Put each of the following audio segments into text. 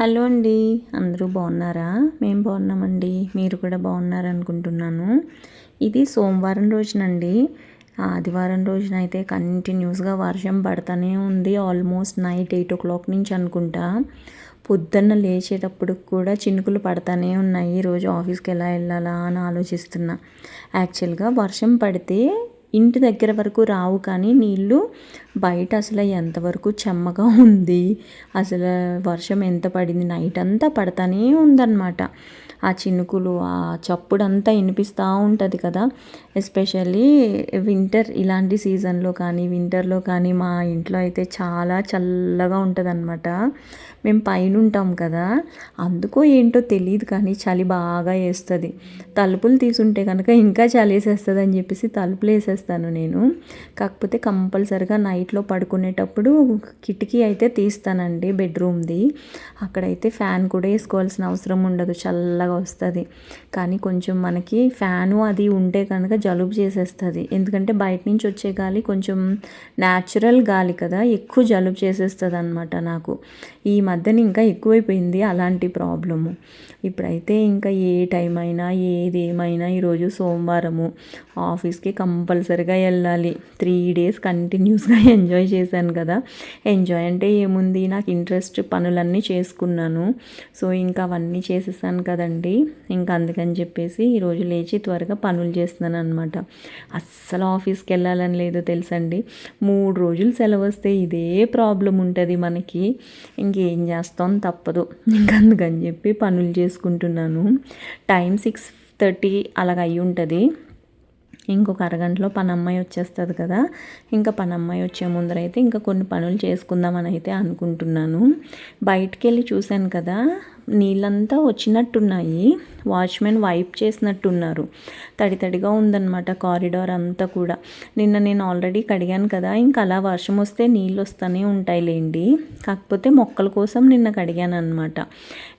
Hello అండి. అందరూ బాగున్నారా? మేము బాగున్నామండి. మీరు కూడా బాగున్నారనుకుంటున్నాను. ఇది సోమవారం రోజునండి. ఆదివారం రోజున అయితే కంటిన్యూస్గా వర్షం పడుతూనే ఉంది. Almost night eight o'clock నుంచి అనుకుంటా. పొద్దున్న లేచేటప్పుడు కూడా చినుకులు పడతానే ఉన్నాయి. ఈరోజు ఆఫీస్కి ఎలా వెళ్ళాలా అని ఆలోచిస్తున్నా. యాక్చువల్గా వర్షం పడితే ఇంటి దగ్గర వరకు రావు కానీ నీళ్ళు బయట అసలు ఎంతవరకు చెమ్మగా ఉంది. అసలు వర్షం ఎంత పడింది? నైట్ అంతా పడతానే ఉందన్నమాట. ఆ చినుకులు ఆ చప్పుడంతా వినిపిస్తూ ఉంటుంది కదా. ఎస్పెషల్లీ వింటర్ ఇలాంటి సీజన్లో కానీ వింటర్లో కానీ మా ఇంట్లో అయితే చాలా చల్లగా ఉంటుంది అనమాట మేము పైన ఉంటాం కదా అందుకో ఏంటో తెలియదు కానీ చలి బాగా వేస్తుంది. తలుపులు తీసుంటే కనుక ఇంకా చలి వేసేస్తుంది అని చెప్పేసి తలుపులు వేసేస్తాను నేను. కాకపోతే కంపల్సరిగా నైట్లో పడుకునేటప్పుడు కిటికీ అయితే తీస్తానండి బెడ్రూమ్ది. అక్కడైతే ఫ్యాన్ కూడా వేసుకోవాల్సిన అవసరం ఉండదు చల్లగా వస్తుంది. కానీ కొంచెం మనకి ఫ్యాను అది ఉంటే కనుక జలుబు చేసేస్తుంది. ఎందుకంటే బయట నుంచి వచ్చే గాలి కొంచెం న్యాచురల్ గాలి కదా ఎక్కువ జలుబు చేసేస్తుంది అనమాట నాకు. ఈ మధ్య మధ్యన ఇంకా ఎక్కువైపోయింది అలాంటి ప్రాబ్లము. ఇప్పుడైతే ఇంకా ఏ టైం అయినా ఏది ఏమైనా ఈరోజు సోమవారము ఆఫీస్కి కంపల్సరిగా వెళ్ళాలి. త్రీ డేస్ కంటిన్యూస్గా ఎంజాయ్ చేశాను కదా. ఎంజాయ్ అంటే ఏముంది? నాకు ఇంట్రెస్ట్ పనులన్నీ చేసుకున్నాను. సో ఇంకా అవన్నీ చేసేసాను కదండి. ఇంకా అందుకని చెప్పేసి ఈరోజు లేచి త్వరగా పనులు చేస్తున్నాను అనమాట అస్సలు ఆఫీస్కి వెళ్ళాలని లేదో తెలుసండి. మూడు రోజులు సెలవు వస్తే ఇదే ప్రాబ్లం ఉంటుంది మనకి. ఇంకేం చేస్తాం తప్పదు. ఇంకా అందుకని చెప్పి పనులు చేసుకుంటున్నాను. టైం సిక్స్ థర్టీ అలాగ అయి ఉంటుంది. ఇంకొక అరగంటలో పని అమ్మాయి వచ్చేస్తుంది కదా. ఇంకా పని అమ్మాయి వచ్చే ముందరైతే ఇంకా కొన్ని పనులు చేసుకుందామని అయితే అనుకుంటున్నాను. బయటికి వెళ్ళి చూశాను కదా. నీళ్ళంతా వచ్చినట్టున్నాయి. వాచ్మెన్ వైప్ చేసినట్టున్నారు. తడి తడిగా ఉందన్నమాట కారిడార్ అంతా కూడా. నిన్న నేను ఆల్రెడీ కడిగాను కదా ఇంకా అలా వర్షం వస్తే నీళ్ళు వస్తూనే ఉంటాయిలేండి. కాకపోతే మొక్కల కోసం నిన్న కడిగాను అనమాట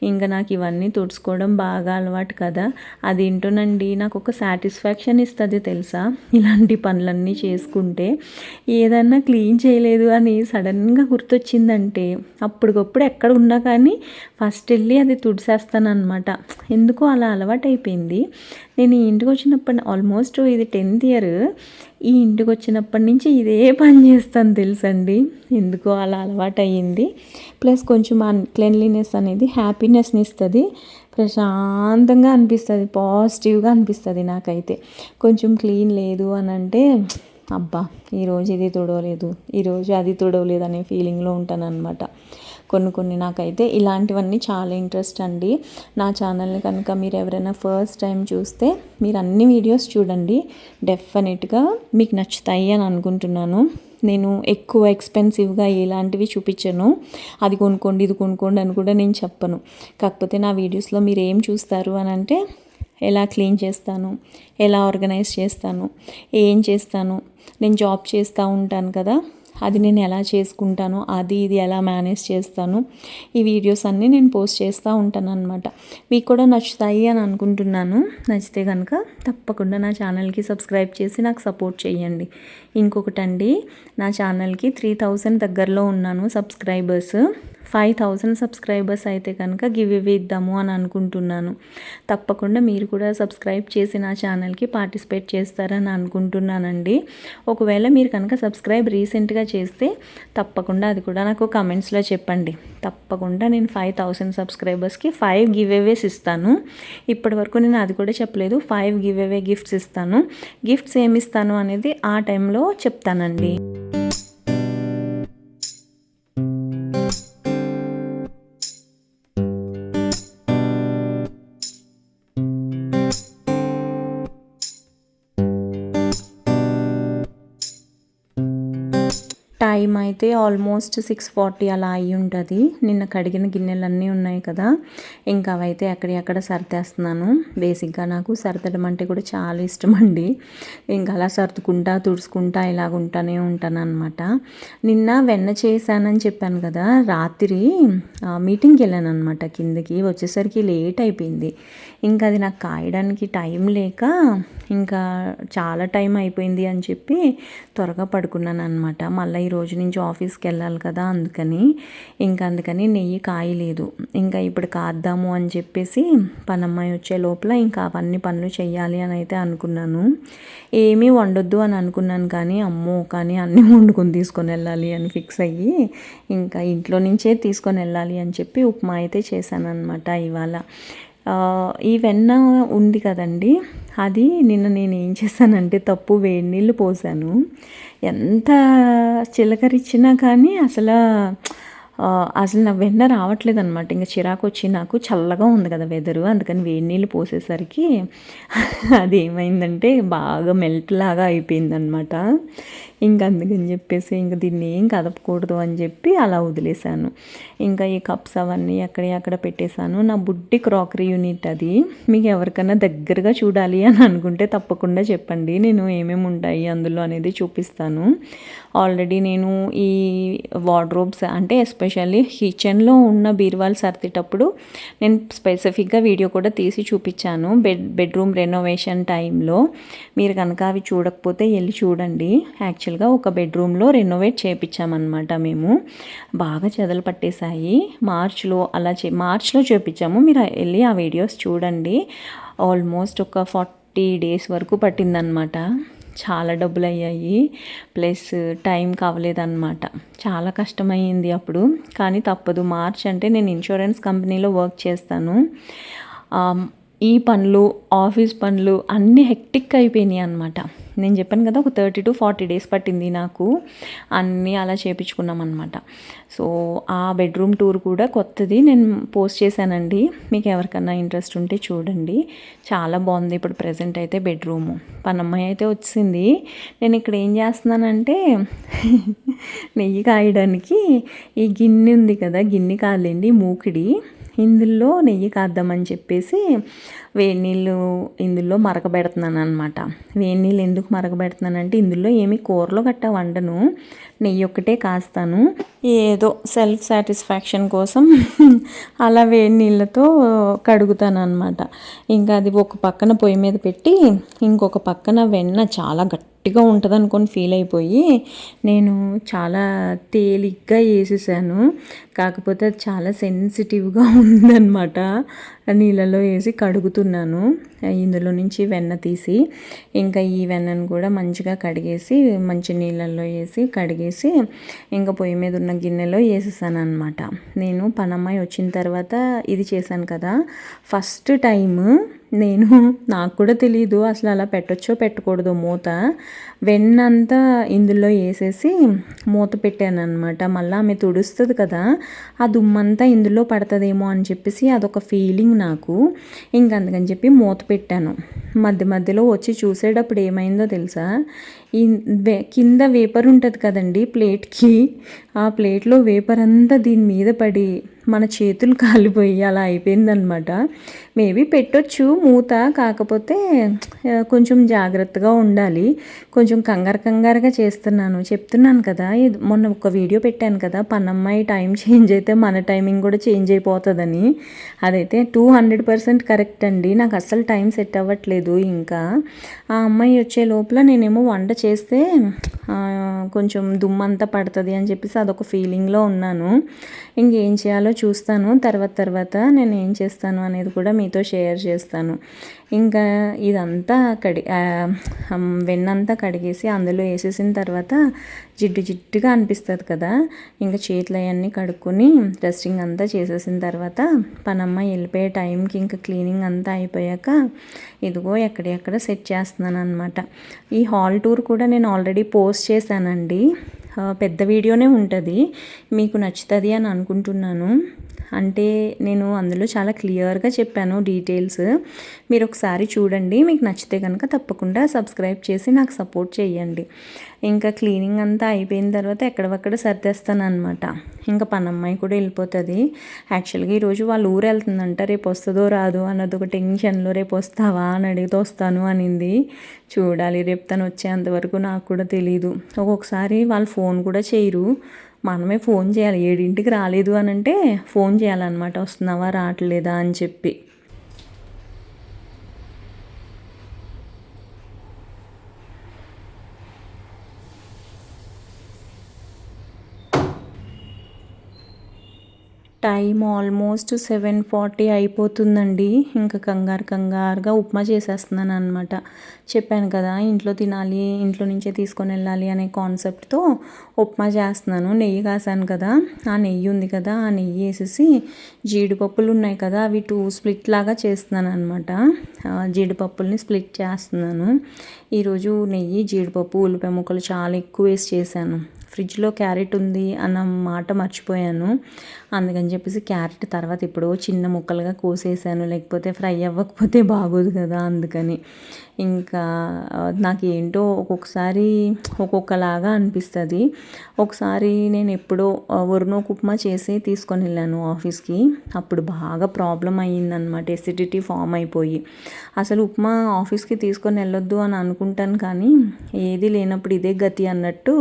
ఇంకా నాకు ఇవన్నీ తుడుచుకోవడం బాగా అలవాటు కదా. అదేంటోనండి నాకు ఒక సాటిస్ఫాక్షన్ ఇస్తుంది తెలుసా? ఇలాంటి పనులన్నీ చేసుకుంటే ఏదన్నా క్లీన్ చేయలేదు అని సడన్గా గుర్తొచ్చిందంటే అప్పటికప్పుడు ఎక్కడ ఉన్నా కానీ ఫస్ట్ వెళ్ళి అది తుడిసేస్తానమాట అనమాట ఎందుకో అలా అలవాటైపోయింది. నేను ఈ ఇంటికి వచ్చినప్పటి ఆల్మోస్ట్ ఇది టెన్త్ ఇయర్ ఈ ఇంటికి వచ్చినప్పటి నుంచి ఇదే పని చేస్తాను తెలుసండి. ఎందుకో అలా అలవాటయ్యింది. ప్లస్ కొంచెం క్లెన్లీనెస్ అనేది హ్యాపీనెస్ని ఇస్తుంది. ప్రశాంతంగా అనిపిస్తుంది. పాజిటివ్గా అనిపిస్తుంది నాకైతే. కొంచెం క్లీన్ లేదు అని అంటే అబ్బా ఈరోజు ఇది తుడవలేదు. ఈరోజు అది తుడవలేదు అనే ఫీలింగ్లో ఉంటాను అనమాట కొన్ని కొన్ని నాకైతే ఇలాంటివన్నీ చాలా ఇంట్రెస్ట్ అండి. నా ఛానల్ని కనుక మీరు ఎవరైనా ఫస్ట్ టైం చూస్తే మీరు అన్ని వీడియోస్ చూడండి. డెఫినెట్గా మీకు నచ్చుతాయి అని అనుకుంటున్నాను. నేను ఎక్కువ ఎక్స్పెన్సివ్గా ఎలాంటివి చూపించను. అది కొనుక్కోండి ఇది కొనుక్కోండి అని కూడా నేను చెప్పను. కాకపోతే నా వీడియోస్లో మీరు ఏం చూస్తారు అని అంటే ఎలా క్లీన్ చేస్తాను ఎలా ఆర్గనైజ్ చేస్తాను ఏం చేస్తాను నేను జాబ్ చేస్తూ ఉంటాను కదా. అది నేను ఎలా చేసుకుంటాను అది ఇది ఎలా మేనేజ్ చేస్తాను ఈ వీడియోస్ అన్నీ నేను పోస్ట్ చేస్తూ ఉంటాను అనమాట మీకు కూడా నచ్చుతాయి అని అనుకుంటున్నాను. నచ్చితే కనుక తప్పకుండా నా ఛానల్కి సబ్స్క్రైబ్ చేసి నాకు సపోర్ట్ చేయండి. ఇంకొకటండి నా ఛానల్కి త్రీ థౌజండ్ దగ్గరలో ఉన్నాను సబ్స్క్రైబర్స్. ఫైవ్ థౌజండ్ సబ్స్క్రైబర్స్ అయితే కనుక గివ్ ఇవి ఇద్దాము అని అనుకుంటున్నాను. తప్పకుండా మీరు కూడా సబ్స్క్రైబ్ చేసి నా ఛానల్కి పార్టిసిపేట్ చేస్తారని అనుకుంటున్నానండి. ఒకవేళ మీరు కనుక సబ్స్క్రైబ్ రీసెంట్గా చేస్తే తప్పకుండా అది కూడా నాకు కమెంట్స్లో చెప్పండి. తప్పకుండా నేను ఫైవ్ థౌసండ్ సబ్స్క్రైబర్స్కి ఫైవ్ గివ్ అవేస్ ఇస్తాను. ఇప్పటి వరకు నేను అది కూడా చెప్పలేదు. ఫైవ్ గివ్ అవే గిఫ్ట్స్ ఇస్తాను. గిఫ్ట్స్ ఏమి ఇస్తాను అనేది ఆ టైంలో చెప్తానండి. టైం అయితే ఆల్మోస్ట్ సిక్స్ ఫార్టీ అలా అయి ఉంటుంది. నిన్న కడిగిన గిన్నెలన్నీ ఉన్నాయి కదా. ఇంకా అవైతే ఎక్కడెక్కడ సర్దేస్తున్నాను. బేసిక్గా నాకు సర్దడం అంటే కూడా చాలా ఇష్టం అండి. ఇంకా అలా సర్దుకుంటా తుడుచుకుంటా ఇలాగ ఉంటానే ఉంటాను అనమాట నిన్న వెన్న చేశానని చెప్పాను కదా. రాత్రి మీటింగ్కి వెళ్ళాను అనమాట కిందకి. వచ్చేసరికి లేట్ అయిపోయింది. ఇంకా అది నాకు కాయడానికి టైం లేక ఇంకా చాలా టైం అయిపోయింది అని చెప్పి త్వరగా పడుకున్నాను అనమాట మళ్ళీ ఈ రోజు నుంచి ఆఫీస్కి వెళ్ళాలి కదా అందుకని. ఇంకా అందుకని నెయ్యి కాయలేదు. ఇంకా ఇప్పుడు కాద్దాము అని చెప్పేసి పనమ్మాయి వచ్చే లోపల ఇంకా అవన్నీ పనులు చేయాలి అని అయితే అనుకున్నాను. ఏమీ వండొద్దు అని అనుకున్నాను కానీ అమ్మో! కానీ అన్నీ వండుకొని తీసుకొని వెళ్ళాలి అని ఫిక్స్ అయ్యి ఇంకా ఇంట్లో నుంచే తీసుకొని వెళ్ళాలి అని చెప్పి ఉప్మా అయితే చేశాను అనమాట ఇవాళ. ఈ వెన్న ఉంది కదండి. అది నిన్న నేను ఏం చేశానంటే తప్పు వేడి నీళ్ళు పోసాను. ఎంత చిలకరిచ్చినా కానీ అసలు అసలు నా వెన్న రావట్లేదు అనమాట ఇంకా చిరాకు వచ్చి నాకు చల్లగా ఉంది కదా వెదరు అందుకని వేడి నీళ్ళు పోసేసరికి అది ఏమైందంటే బాగా మెల్ట్ లాగా అయిపోయిందనమాట ఇంక అందుకని చెప్పేసి ఇంకా దీన్ని ఏం కదపకూడదు అని చెప్పి అలా వదిలేశాను. ఇంకా ఈ కప్స్ అవన్నీ ఎక్కడ అక్కడ పెట్టేశాను. నా బుడ్డి క్రాకరీ యూనిట్ అది. మీకు ఎవరికైనా దగ్గరగా చూడాలి అని అనుకుంటే తప్పకుండా చెప్పండి. నేను ఏమేమి ఉంటాయి అందులో అనేది చూపిస్తాను. ఆల్రెడీ నేను ఈ వార్డ్రోబ్స్ అంటే ఎస్పెషల్లీ కిచెన్లో ఉన్న బీర్వాల్ సర్దేటప్పుడు నేను స్పెసిఫిక్గా వీడియో కూడా తీసి చూపించాను. బెడ్ బెడ్రూమ్ రెనోవేషన్ టైంలో. మీరు కనుక అవి చూడకపోతే వెళ్ళి చూడండి. యాక్చువల్ యాక్చువల్గా ఒక బెడ్రూమ్లో రెనోవేట్ చేయించామన్నమాట మేము. బాగా చెదలు పట్టేశాయి. మార్చ్లో అలా చే మార్చ్లో చేపించాము. మీరు వెళ్ళి ఆ వీడియోస్ చూడండి. ఆల్మోస్ట్ ఒక ఫార్టీ డేస్ వరకు పట్టిందనమాట చాలా డబ్బులు అయ్యాయి ప్లస్ టైం కావలేదన్నమాట. చాలా కష్టమైంది అప్పుడు. కానీ తప్పదు. మార్చ్ అంటే నేను ఇన్సూరెన్స్ కంపెనీలో వర్క్ చేస్తాను. ఈ పనులు ఆఫీస్ పనులు అన్నీ హెక్టిక్ అయిపోయినాయి అనమాట నేను చెప్పాను కదా ఒక థర్టీ టు ఫార్టీ డేస్ పట్టింది నాకు. అన్నీ అలా చేపించుకున్నాం అనమాట సో ఆ బెడ్రూమ్ టూర్ కూడా కొత్తది. నేను పోస్ట్ చేశానండి. మీకు ఎవరికన్నా ఇంట్రెస్ట్ ఉంటే చూడండి. చాలా బాగుంది ఇప్పుడు ప్రజెంట్ అయితే బెడ్రూము. పనమ్మాయి అయితే వచ్చింది. నేను ఇక్కడ ఏం చేస్తున్నానంటే నెయ్యి కాయడానికి ఈ గిన్నె ఉంది కదా గిన్నె కాదండి మూకిడి. ఇందులో నెయ్యి కాద్దామని చెప్పేసి వేడి నీళ్ళు ఇందులో మరకబెడుతున్నాను అనమాట వేడి నీళ్ళు ఎందుకు మరకబెడుతున్నానంటే ఇందులో ఏమి కూరలో గట్టా వండను. నెయ్యి ఒక్కటే కాస్తాను. ఏదో సెల్ఫ్ సాటిస్ఫాక్షన్ కోసం అలా వేడి నీళ్ళతో కడుగుతాను అనమాట ఇంకా అది ఒక పక్కన పొయ్యి మీద పెట్టి ఇంకొక పక్కన వెన్న చాలా గట్టి గట్టిగా ఉంటుంది అనుకొని ఫీల్ అయిపోయి నేను చాలా తేలిగ్గా వేసేసాను. కాకపోతే అది చాలా సెన్సిటివ్గా ఉందన్నమాట. నీళ్ళలో వేసి కడుగుతున్నాను. ఇందులో నుంచి వెన్న తీసి ఇంకా ఈ వెన్నను కూడా మంచిగా కడిగేసి మంచి నీళ్ళల్లో వేసి కడిగేసి ఇంకా పొయ్యి మీద ఉన్న గిన్నెలో వేసేసాను అనమాట నేను పనమ్మాయి వచ్చిన తర్వాత ఇది చేశాను కదా. ఫస్ట్ టైము నేను నాకు కూడా తెలియదు అసలు అలా పెట్టచ్చో పెట్టకూడదు మూత. వెన్నంతా ఇందులో వేసేసి మూత పెట్టాను అనమాట మళ్ళీ ఆమె తుడుస్తుంది కదా ఆ దుమ్మంతా ఇందులో పడుతుందేమో అని చెప్పేసి అదొక ఫీలింగ్ నాకు. ఇంక అందుకని చెప్పి మూత పెట్టాను. మధ్య మధ్యలో వచ్చి చూసేటప్పుడు ఏమైందో తెలుసా? ఈ కింద వేపర్ ఉంటుంది కదండి ప్లేట్కి. ఆ ప్లేట్లో వేపర్ అంతా దీని మీద పడి మన చేతులు కాలిపోయి అలా అయిపోయిందనమాట మేబీ పెట్టొచ్చు మూత కాకపోతే కొంచెం జాగ్రత్తగా ఉండాలి. కొంచెం కంగారు కంగారుగా చేస్తున్నాను. చెప్తున్నాను కదా మొన్న ఒక వీడియో పెట్టాను కదా పన్నమ్మాయి టైం చేంజ్ అయితే మన టైమింగ్ కూడా చేంజ్ అయిపోతుందని. అదైతే టూ హండ్రెడ్ పర్సెంట్ కరెక్ట్ అండి. నాకు అస్సలు టైం సెట్ అవ్వట్లేదు ఇంకా. ఆ అమ్మాయి వచ్చే లోపల నేనేమో వంట చేస్తే కొంచెం దుమ్మంతా పడుతుంది అని చెప్పేసి అదొక ఫీలింగ్లో ఉన్నాను. ఇంకేం చేయాలో చూస్తాను. తర్వాత తర్వాత నేను ఏం చేస్తాను అనేది కూడా మీతో షేర్ చేస్తాను. ఇంకా ఇదంతా కడి వెన్నంతా కడిగేసి అందులో వేసేసిన తర్వాత జిడ్డు జిడ్డుగా అనిపిస్తుంది కదా. ఇంకా చేతులు అవన్నీ కడుక్కొని డస్టింగ్ అంతా చేసేసిన తర్వాత పనమ్మ వెళ్ళిపోయే టైంకి ఇంకా క్లీనింగ్ అంతా అయిపోయాక ఇదిగో ఎక్కడెక్కడ సెట్ చేస్తున్నాను అనమాట ఈ హాల్ టూర్ కూడా నేను ఆల్రెడీ పోస్ట్ చేశానండి. పెద్ద వీడియోనే ఉంటుంది. మీకు నచ్చుతుంది అని అనుకుంటున్నాను. అంటే నేను అందులో చాలా క్లియర్గా చెప్పాను డీటెయిల్స్. మీరు ఒకసారి చూడండి. మీకు నచ్చితే కనుక తప్పకుండా సబ్స్క్రైబ్ చేసి నాకు సపోర్ట్ చేయండి. ఇంకా క్లీనింగ్ అంతా అయిపోయిన తర్వాత ఎక్కడవక్కడ సర్దేస్తాను అనమాట ఇంకా పనమ్మాయి కూడా వెళ్ళిపోతుంది. యాక్చువల్గా ఈరోజు వాళ్ళు ఊరు వెళ్తుందంట. రేపు వస్తుందో రాదో అన్నది ఒక టెన్షన్లో రేపు వస్తావా అని అడిగితే వస్తాను అనింది. చూడాలి. రేపు తను వచ్చేంతవరకు నాకు కూడా తెలియదు ఒక్కొక్కసారి వాళ్ళు ఫోన్ కూడా చేయరు. మనమే ఫోన్ చేయాలి. ఏడింటికి రాలేదు అని అంటే ఫోన్ చేయాలన్నమాట. వస్తున్నావా? రావట్లేదా? అని చెప్పి. టైం ఆల్మోస్ట్ సెవెన్ ఫార్టీ అయిపోతుందండి. ఇంకా కంగారు కంగారుగా ఉప్మా చేసేస్తున్నాను అనమాట చెప్పాను కదా ఇంట్లో తినాలి ఇంట్లో నుంచే తీసుకొని వెళ్ళాలి అనే కాన్సెప్ట్తో ఉప్మా చేస్తున్నాను. నెయ్యి కాసాను కదా ఆ నెయ్యి ఉంది కదా ఆ నెయ్యి వేసేసి జీడిపప్పులు ఉన్నాయి కదా అవి టూ స్ప్లిట్ లాగా చేస్తున్నాను అనమాట జీడిపప్పుల్ని స్ప్లిట్ చేస్తున్నాను. ఈరోజు నెయ్యి జీడిపప్పు ఉల్లిపాయ ముక్కలు చాలా ఎక్కువ వేసి చేశాను. ఫ్రిడ్జ్లో క్యారెట్ ఉంది అన్న మాట మర్చిపోయాను. అందుకని చెప్పేసి క్యారెట్ తర్వాత ఇప్పుడు చిన్న ముక్కలుగా కోసేసాను. లేకపోతే ఫ్రై అవ్వకపోతే బాగోదు కదా అందుకని. ఇంకా నాకు ఏంటో ఒక్కొక్కసారి ఒక్కొక్కలాగా అనిపిస్తుంది. ఒకసారి నేను ఎప్పుడో వరుణోకు ఉప్మా చేసి తీసుకొని వెళ్ళాను ఆఫీస్కి. అప్పుడు బాగా ప్రాబ్లం అయ్యిందనమాట ఎసిడిటీ ఫామ్ అయిపోయి. అసలు ఉప్మా ఆఫీస్కి తీసుకొని వెళ్ళొద్దు అని అనుకుంటాను కానీ ఏది లేనప్పుడు ఇదే గతి అన్నట్టు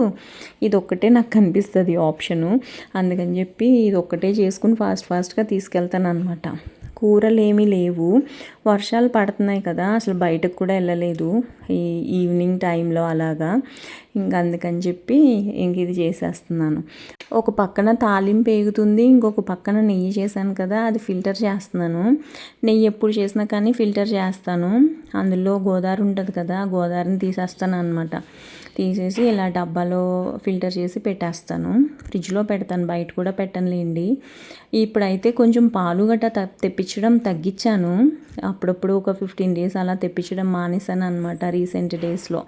ఇది ఒక్కటే నాకు కనిపిస్తుంది ఆప్షను. అందుకని చెప్పి ఇది ఒక్కటే ఒకటే చేసుకుని ఫాస్ట్ ఫాస్ట్గా తీసుకెళ్తాను అనమాట కూరలు ఏమీ లేవు. వర్షాలు పడుతున్నాయి కదా అసలు బయటకు కూడా వెళ్ళలేదు. ఈ ఈవినింగ్ టైంలో అలాగా. ఇంక అందుకని చెప్పి ఇంక ఇది చేసేస్తున్నాను. ఒక పక్కన తాలింపు వేగుతుంది ఇంకొక పక్కన నెయ్యి చేశాను కదా అది ఫిల్టర్ చేస్తున్నాను. నెయ్యి ఎప్పుడు చేసినా కానీ ఫిల్టర్ చేస్తాను. అందులో గోదావరి ఉంటుంది కదా గోదావరిని తీసేస్తాను అనమాట తీసేసి ఇలా డబ్బాలో ఫిల్టర్ చేసి పెట్టేస్తాను. ఫ్రిడ్జ్లో పెడతాను బయట కూడా పెట్టనులేండి. ఇప్పుడైతే కొంచెం పాలు గట్ట తెప్పించడం తగ్గించాను. అప్పుడప్పుడు ఒక ఫిఫ్టీన్ డేస్ అలా తెప్పించడం మానేశాను అనమాట రీసెంట్ డేస్లో.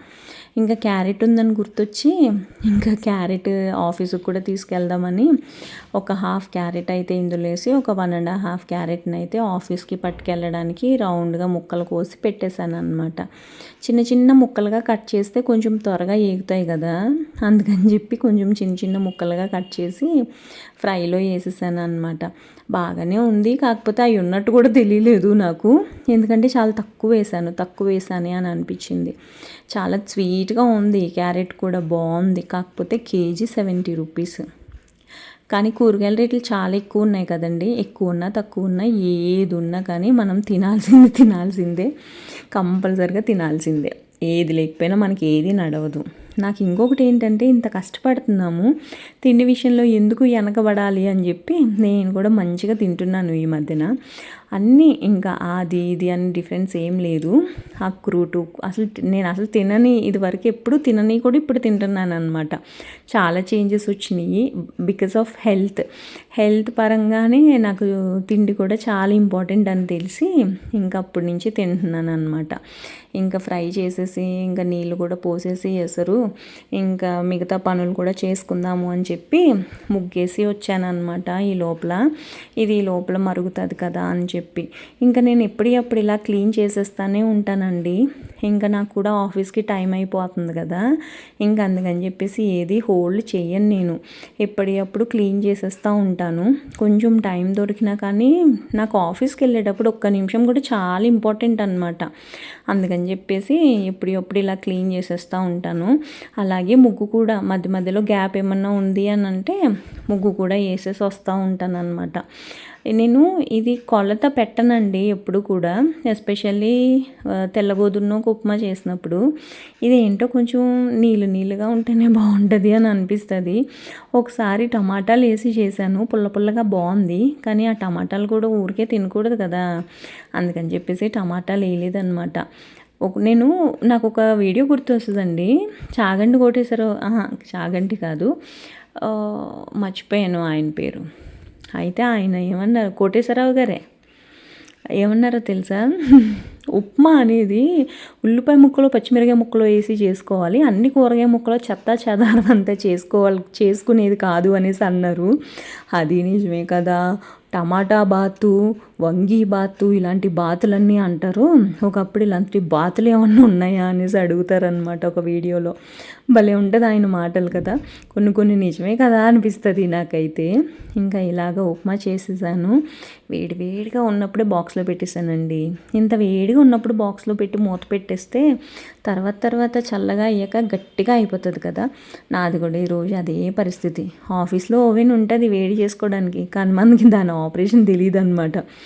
ఇంకా క్యారెట్ ఉందని గుర్తొచ్చి ఇంకా క్యారెట్ ఆఫీస్కి కూడా తీసుకెళ్దామని ఒక హాఫ్ క్యారెట్ అయితే ఇందులో వేసి ఒక వన్ అండ్ హాఫ్ క్యారెట్ని అయితే ఆఫీస్కి పట్టుకెళ్ళడానికి రౌండ్గా ముక్కలు కోసి పెట్టేశాను అనమాట చిన్న చిన్న ముక్కలుగా కట్ చేస్తే కొంచెం త్వరగా ఏగుతాయి కదా అందుకని చెప్పి కొంచెం చిన్న చిన్న ముక్కలుగా కట్ చేసి ఫ్రైలో వేసేసాను అనమాట బాగానే ఉంది కాకపోతే అవి ఉన్నట్టు కూడా తెలియలేదు నాకు. ఎందుకంటే చాలా తక్కువ వేసాను తక్కువ వేసానే అని అనిపించింది. చాలా స్వీట్గా ఉంది క్యారెట్ కూడా బాగుంది కాకపోతే కేజీ సెవెంటీ రూపీస్. కానీ కూరగాయల రేట్లు చాలా ఎక్కువ ఉన్నాయి కదండి ఎక్కువ ఉన్నా తక్కువ ఉన్నా ఏది ఉన్నా కానీ మనం తినాల్సింది తినాల్సిందే కంపల్సరిగా తినాల్సిందే. ఏది లేకపోయినా మనకి ఏది నడవదు. నాకు ఇంకొకటి ఏంటంటే ఇంత కష్టపడుతున్నాము తిండి విషయంలో ఎందుకు వెనకబడాలి అని చెప్పి నేను కూడా మంచిగా తింటున్నాను ఈ మధ్యన. అన్నీ ఇంకా అది ఇది అని డిఫరెన్స్ ఏం లేదు. ఆ క్రూటు అసలు నేను అసలు తినని ఇది వరకు ఎప్పుడు తినని కూడా ఇప్పుడు తింటున్నాను అనమాట చాలా చేంజెస్ వచ్చినాయి బికాస్ ఆఫ్ హెల్త్. హెల్త్ పరంగానే నాకు తిండి కూడా చాలా ఇంపార్టెంట్ అని తెలిసి ఇంకా అప్పటి నుంచి తింటున్నాను అనమాట ఇంకా ఫ్రై చేసేసి ఇంకా నీళ్ళు కూడా పోసేసి ఎసరు ఇంకా మిగతా పనులు కూడా చేసుకుందాము అని చెప్పి ముగ్గేసి వచ్చాను అనమాట ఈ లోపల. ఇది ఈ లోపల మరుగుతుంది కదా అని చెప్పి చెప్పి. ఇంకా నేను ఎప్పటికప్పుడు ఇలా క్లీన్ చేసేస్తానే ఉంటానండి. ఇంకా నాకు కూడా ఆఫీస్కి టైం అయిపోతుంది కదా. ఇంకా అందుకని చెప్పేసి ఏది హోల్డ్ చేయను నేను. ఎప్పటికప్పుడు క్లీన్ చేసేస్తూ ఉంటాను. కొంచెం టైం దొరికినా కానీ నాకు ఆఫీస్కి వెళ్ళేటప్పుడు ఒక్క నిమిషం కూడా చాలా ఇంపార్టెంట్ అనమాట అందుకని చెప్పేసి ఎప్పుడప్పుడు ఇలా క్లీన్ చేసేస్తూ ఉంటాను. అలాగే ముగ్గు కూడా మధ్య మధ్యలో గ్యాప్ ఏమన్నా ఉంది అని అంటే ముగ్గు కూడా వేసేసి వస్తూ ఉంటాను అనమాట నేను ఇది కొలత పెట్టనండి ఎప్పుడు కూడా. ఎస్పెషల్లీ తెల్లగోదున్నో ఉప్మా చేసినప్పుడు ఇది ఏంటో కొంచెం నీళ్ళు నీళ్ళుగా ఉంటేనే బాగుంటుంది అని అనిపిస్తుంది. ఒకసారి టమాటాలు వేసి చేశాను పుల్ల పుల్లగా బాగుంది కానీ ఆ టమాటాలు కూడా ఊరికే తినకూడదు కదా. అందుకని చెప్పేసి టమాటాలు వేయలేదన్నమాట. ఒక నేను నాకు ఒక వీడియో గుర్తు వస్తుందండి చాగంటి కోటేశ్వర చాగంటి కాదు మర్చిపోయాను ఆయన పేరు. అయితే ఆయన ఏమన్నారు కోటేశ్వరరావు గారే ఏమన్నారో తెలుసా? ఉప్మా అనేది ఉల్లిపాయ ముక్కలు పచ్చిమిరకాయ ముక్కలు వేసి చేసుకోవాలి. అన్ని కూరగాయ ముక్కలు చెత్త చెదారం అంతా చేసుకోవాలి. చేసుకునేది కాదు అనేసి అన్నారు. అది నిజమే కదా. టమాటా బాతు వంగి బాతు ఇలాంటి బాతులన్నీ అంటారు. ఒకప్పుడు ఇలాంటి బాతులు ఏమన్నా ఉన్నాయా అనేసి అడుగుతారనమాట ఒక వీడియోలో. భలే ఉంటుంది ఆయన మాటలు కదా. కొన్ని కొన్ని నిజమే కదా అనిపిస్తుంది నాకైతే. ఇంకా ఇలాగ ఉప్మా చేసేసాను. వేడి వేడిగా ఉన్నప్పుడే బాక్స్లో పెట్టేశానండి ఇంత వేడిగా ఉన్నప్పుడు బాక్స్లో పెట్టి మూత పెట్టేస్తే తర్వాత తర్వాత చల్లగా అయ్యాక గట్టిగా అయిపోతుంది కదా. నాది కూడా ఈరోజు అదే పరిస్థితి. ఆఫీస్లో ఓవెన్ ఉంటుంది వేడి చేసుకోవడానికి. కానీ మనకి దాని ఆపరేషన్ తెలియదు అనమాట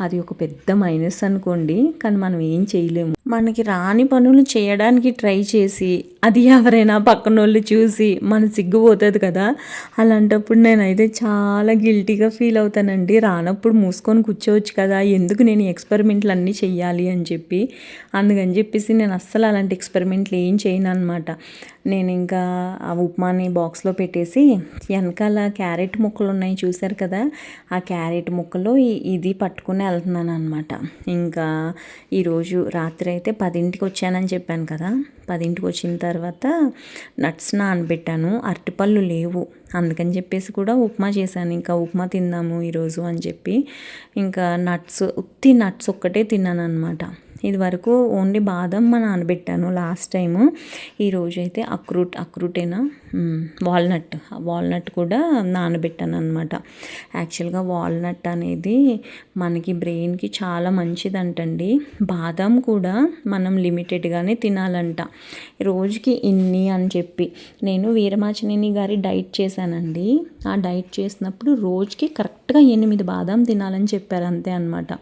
అది ఒక పెద్ద మైనస్ అనుకోండి కానీ మనం ఏం చేయలేము. మనకి రాని పనులు చేయడానికి ట్రై చేసి అది ఎవరైనా పక్కన వాళ్ళు చూసి మన సిగ్గుపోతుంది కదా. అలాంటప్పుడు నేనైతే చాలా గిల్టీగా ఫీల్ అవుతానండి. రానప్పుడు మూసుకొని కూర్చోవచ్చు కదా ఎందుకు నేను ఎక్స్పెరిమెంట్లు అన్నీ చెయ్యాలి అని చెప్పి. అందుకని చెప్పేసి నేను అస్సలు అలాంటి ఎక్స్పెరిమెంట్లు ఏం చేయను అనమాట నేను ఇంకా ఆ ఉప్మాని బాక్స్లో పెట్టేసి వెనకాల క్యారెట్ ముక్కలు ఉన్నాయి చూశారు కదా? ఆ క్యారెట్ ముక్కలు ఇది పట్టుకుని వెళ్తున్నాను అనమాట ఇంకా ఈరోజు రాత్రి అయితే పదింటికి వచ్చానని చెప్పాను కదా. పదింటికి వచ్చిన తర్వాత నట్స్ నానబెట్టాను. అరటిపళ్ళు లేవు. అందుకని చెప్పేసి కూడా ఉప్మా చేశాను. ఇంకా ఉప్మా తిందాము ఈరోజు అని చెప్పి ఇంకా నట్స్ ఉత్తి నట్స్ ఒక్కటే తిన్నాను అనమాట ఇది వరకు ఓన్లీ బాదం మా నానబెట్టాను లాస్ట్ టైము. ఈరోజు అయితే అక్రూట్ అక్రూటేనా? వాల్నట్. వాల్నట్ కూడా నానబెట్టాను అనమాట యాక్చువల్గా వాల్నట్ అనేది మనకి బ్రెయిన్కి చాలా మంచిదంటండి. బాదం కూడా మనం లిమిటెడ్గానే తినాలంట. రోజుకి ఇన్ని అని చెప్పి. నేను వీరమాచినేని గారి డైట్ చేశానండి. ఆ డైట్ చేసినప్పుడు రోజుకి కరెక్ట్గా ఎనిమిది బాదం తినాలని చెప్పారు అంతే అనమాట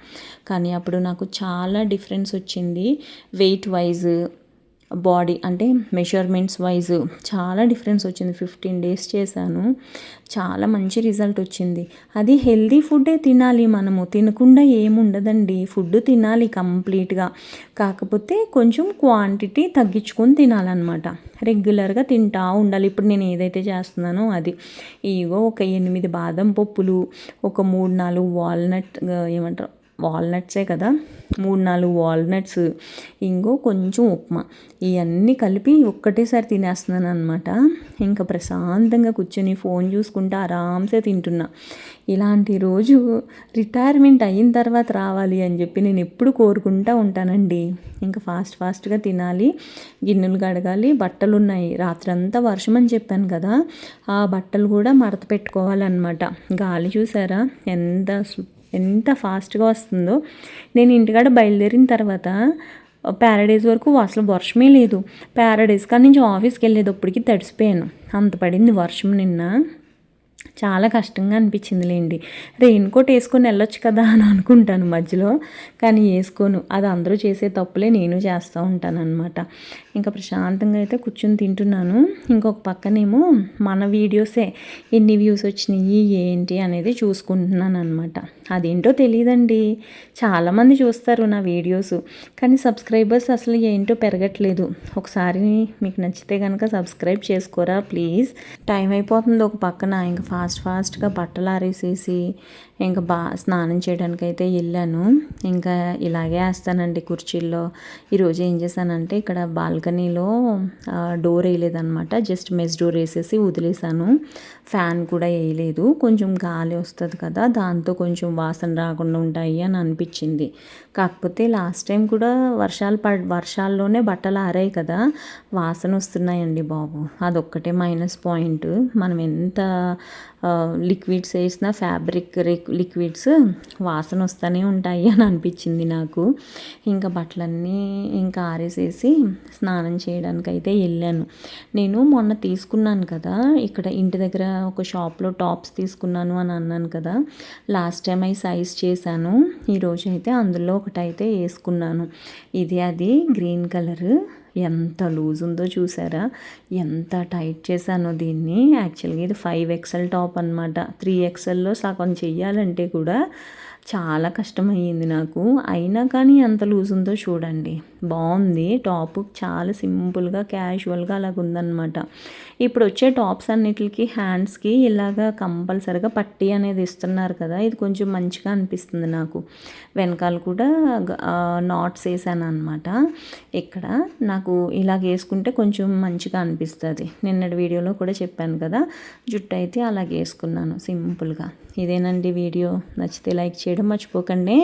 కానీ అప్పుడు నాకు చాలా డిఫరెన్స్ వచ్చింది. వెయిట్ వైజ్ బాడీ అంటే మెషర్మెంట్స్ వైజ్ చాలా డిఫరెన్స్ వచ్చింది. ఫిఫ్టీన్ డేస్ చేశాను. చాలా మంచి రిజల్ట్ వచ్చింది. అది హెల్దీ ఫుడ్డే తినాలి మనము. తినకుండా ఏముండదండి. ఫుడ్ తినాలి కంప్లీట్గా. కాకపోతే కొంచెం క్వాంటిటీ తగ్గించుకొని తినాలన్నమాట. రెగ్యులర్గా తింటా ఉండాలి. ఇప్పుడు నేను ఏదైతే చేస్తున్నానో అది. ఇగో ఒక ఎనిమిది బాదం పప్పులు ఒక మూడు నాలుగు వాల్నట్ ఏమంటారు వాల్నట్సే కదా. మూడు నాలుగు వాల్నట్స్ ఇంకో కొంచెం ఉప్మా. ఇవన్నీ కలిపి ఒక్కటేసారి తినేస్తున్నాను అనమాట ఇంకా ప్రశాంతంగా కూర్చొని ఫోన్ చూసుకుంటూ ఆరామ్సే తింటున్నా. ఇలాంటి రోజు రిటైర్మెంట్ అయిన తర్వాత రావాలి అని చెప్పి నేను ఎప్పుడు కోరుకుంటూ ఉంటానండి. ఇంకా ఫాస్ట్ ఫాస్ట్గా తినాలి గిన్నెలు కడగాలి బట్టలు ఉన్నాయి రాత్రంతా వర్షం అని చెప్పాను కదా. ఆ బట్టలు కూడా మడత పెట్టుకోవాలన్నమాట. గాలి చూసారా? ఎంత ఎంత ఫాస్ట్గా వస్తుందో. నేను ఇంటికాడ బయలుదేరిన తర్వాత ప్యారడైజ్ వరకు అసలు వర్షమే లేదు. ప్యారడైజ్ కానీ నుంచి ఆఫీస్కి వెళ్ళేటప్పటికి తడిసిపోయాను. అంత పడింది వర్షం నిన్న. చాలా కష్టంగా అనిపించింది లేండి రెయిన్ కోట్ వేసుకొని వెళ్ళొచ్చు కదా అని అనుకుంటాను మధ్యలో. కానీ వేసుకోను. అది అందరూ చేసే తప్పులే నేను చేస్తూ ఉంటాను అనమాట ఇంకా ప్రశాంతంగా అయితే కూర్చొని తింటున్నాను. ఇంకొక పక్కనేమో మన వీడియోసే ఎన్ని వ్యూస్ వచ్చినాయి ఏంటి అనేది చూసుకుంటున్నాను అనమాట అదేంటో తెలియదండి చాలామంది చూస్తారు నా వీడియోస్ కానీ సబ్స్క్రైబర్స్ అసలు ఏంటో పెరగట్లేదు. ఒకసారి మీకు నచ్చితే కనుక సబ్స్క్రైబ్ చేసుకోరా ప్లీజ్. టైం అయిపోతుంది ఒక పక్కన ఇంకా ఫాస్ట్ ఫాస్ట్గా బట్టలు ఆరేసేసి ఇంకా బా స్నానం చేయడానికి అయితే వెళ్ళాను. ఇంకా ఇలాగే వేస్తానండి కుర్చీల్లో. ఈరోజు ఏం చేశానంటే ఇక్కడ బాల్ బాల్కనీలో డోర్ వేయలేదనమాట జస్ట్ మెస్ డోర్ వేసేసి వదిలేసాను ఫ్యాన్ కూడా వేయలేదు. కొంచెం గాలి వస్తుంది కదా దాంతో కొంచెం వాసన రాకుండా ఉంటాయి అని అనిపించింది. కాకపోతే లాస్ట్ టైం కూడా వర్షాలు పడ్ వర్షాల్లోనే బట్టలు ఆరాయి కదా. వాసన వస్తున్నాయండి బాబు. అదొక్కటే మైనస్ పాయింట్ మనం ఎంత లిక్విడ్స్ వేసినా ఫ్యాబ్రిక్ లిక్విడ్స్ వాసన వస్తూనే ఉంటాయి అని అనిపించింది నాకు. ఇంకా బట్టలన్నీ ఇంకా ఆరేసేసి స్నానం చేయడానికి అయితే వెళ్ళాను. నేను మొన్న తీసుకున్నాను కదా. ఇక్కడ ఇంటి దగ్గర ఒక షాప్లో టాప్స్ తీసుకున్నాను అని అన్నాను కదా. లాస్ట్ టైం అవి సైజ్ చేశాను. ఈరోజు అయితే అందులో ఒకటైతే వేసుకున్నాను ఇది అది గ్రీన్ కలర్. ఎంత లూజ్ ఉందో చూసారా? ఎంత టైట్ చేశానో దీన్ని. యాక్చువల్గా ఇది ఫైవ్ ఎక్సెల్ టాప్ అనమాట త్రీ ఎక్సెల్లో సగం చెయ్యాలంటే కూడా చాలా కష్టమయ్యింది నాకు. అయినా కానీ ఎంత లూజ్ ఉందో చూడండి. బాగుంది టాప్ చాలా సింపుల్గా క్యాజువల్గా అలాగ ఉందన్నమాట. ఇప్పుడు వచ్చే టాప్స్ అన్నిటికి హ్యాండ్స్కి ఇలాగా కంపల్సరిగా పట్టి అనేది ఇస్తున్నారు కదా ఇది కొంచెం మంచిగా అనిపిస్తుంది నాకు. వెనకాల కూడా నాట్స్ వేసాను అనమాట ఇక్కడ నాకు ఇలాగ వేసుకుంటే కొంచెం మంచిగా అనిపిస్తుంది. నిన్నటి వీడియోలో కూడా చెప్పాను కదా జుట్టు అయితే అలాగ వేసుకున్నాను సింపుల్గా. ఇదేనండి వీడియో. నచ్చితే లైక్ చేయడం మర్చిపోకండి.